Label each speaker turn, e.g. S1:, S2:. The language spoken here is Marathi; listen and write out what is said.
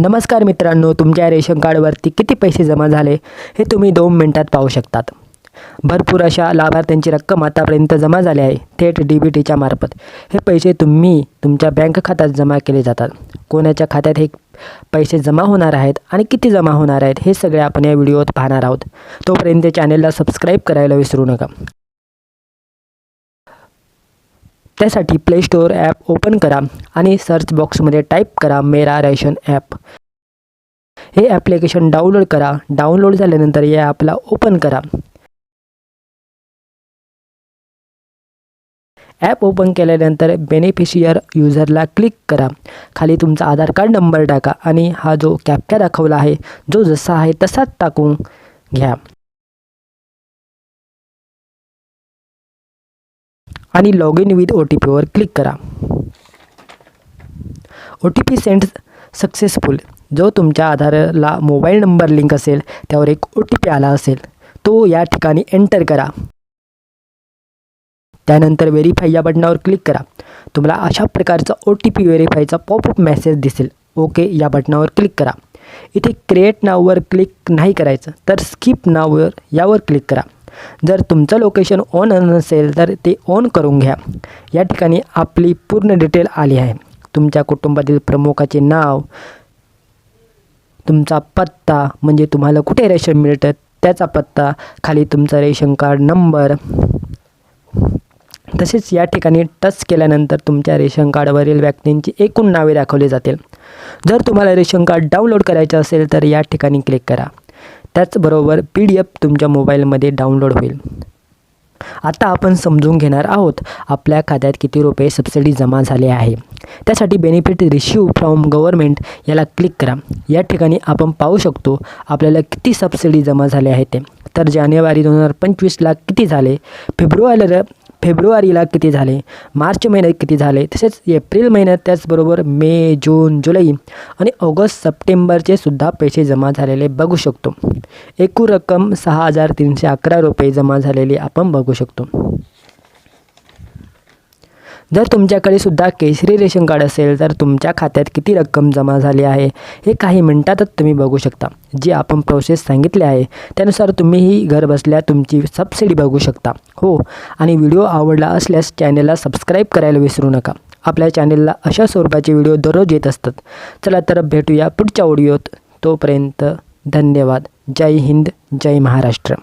S1: नमस्कार मित्रांनो तुमच्या रेशन कार्डवरती किती पैसे जमा झाले हे तुम्ही दोन मिनटात पाहू शकतात. भरपूर अशा लाभार्थ्यांची रक्कम आतापर्यंत जमा झाली आहे थेट डी बी टीच्या मार्फत. हे पैसे तुम्ही तुमच्या बँक खात्यात जमा केले जातात. कोणाच्या खात्यात हे पैसे जमा होणार आहेत आणि किती जमा होणार आहेत हे सगळे आपण या व्हिडिओत पाहणार आहोत. तोपर्यंत चॅनेलला सबस्क्राईब करायला विसरू नका. त्यासाठी प्ले स्टोअर ॲप ओपन करा आणि सर्च बॉक्समध्ये टाईप करा मेरा रेशन ॲप हे ॲप्लिकेशन डाउनलोड करा. डाउनलोड झाल्यानंतर या ॲपला ओपन करा. ॲप ओपन केल्यानंतर बेनिफिशियर युजरला क्लिक करा. खाली तुमचा आधार कार्ड नंबर टाका आणि हा जो कॅप्चा दाखवला आहे जो जसा आहे तसाच टाकून घ्या. आणि log in with O T पीवर क्लिक करा. O T P send successful जो तुमच्या आधारला मोबाईल नंबर लिंक असेल त्यावर एक ओ टी पी आला असेल तो या ठिकाणी एंटर करा. त्यानंतर व्हेरीफाय या बटनावर क्लिक करा. तुम्हाला अशा प्रकारचा ओ टी पी व्हेरीफायचा पॉपअप मेसेज दिसेल. ओके या बटनावर क्लिक करा. इथे क्रिएट नाववर क्लिक नाही करायचं तर स्किप नाववर यावर क्लिक करा. जर तुमचं लोकेशन ऑन नसेल तर ते ऑन करून घ्या. या ठिकाणी आपली पूर्ण डिटेल आली आहे. तुमच्या कुटुंबातील प्रमुखाचे नाव तुमचा पत्ता म्हणजे तुम्हाला कुठे रेशन मिळतं त्याचा पत्ता खाली तुमचा रेशन कार्ड नंबर तसेच या ठिकाणी टच केल्यानंतर तुमच्या रेशन कार्डवरील व्यक्तींची एकूण नावे दाखवली जातील. जर तुम्हाला रेशन कार्ड डाउनलोड करायचं असेल तर या ठिकाणी क्लिक करा. त्याचबरोबर पी डी एफ तुमच्या मोबाईलमध्ये डाउनलोड होईल. आता आपण समजून घेणार आहोत आपल्या खात्यात किती रुपये सबसिडी जमा झाले आहे. त्यासाठी बेनिफिट रिसिव्ह फ्रॉम गव्हर्मेंट याला क्लिक करा. या ठिकाणी आपण पाहू शकतो आपल्याला किती सबसिडी जमा झाले आहे ते. तर जानेवारी दोन हजार पंचवीसला किती झाले? फेब्रुवारीला फेब्रुवारीला किती झाले? मार्च महिन्यात किती झाले? तसेच एप्रिल महिन्यात त्याचबरोबर मे जून जुलै आणि ऑगस्ट सप्टेंबरचे सुद्धा पैसे जमा झालेले बघू शकतो. एकूण रक्कम सहा हजार तीनशे अकरा रुपये जमा झालेली आपण बघू शकतो. जर तुमच्याकडे सुद्धा केसरी रेशन कार्ड असेल तर तुमच्या खात्यात किती रक्कम जमा झाली आहे हे काही मिनटातच तुम्ही बघू शकता. जी आपण प्रोसेस सांगितली आहे त्यानुसार तुम्हीही घर बसल्या तुमची सबसिडी बघू शकता. हो आणि व्हिडिओ आवडला असल्यास चॅनेलला सबस्क्राईब करायला विसरू नका. आपल्या चॅनेलला अशा स्वरूपाचे व्हिडिओ दररोज येत असतात. चला तर भेटूया पुढच्या व्हिडिओत तोपर्यंत धन्यवाद. जय हिंद जय महाराष्ट्र.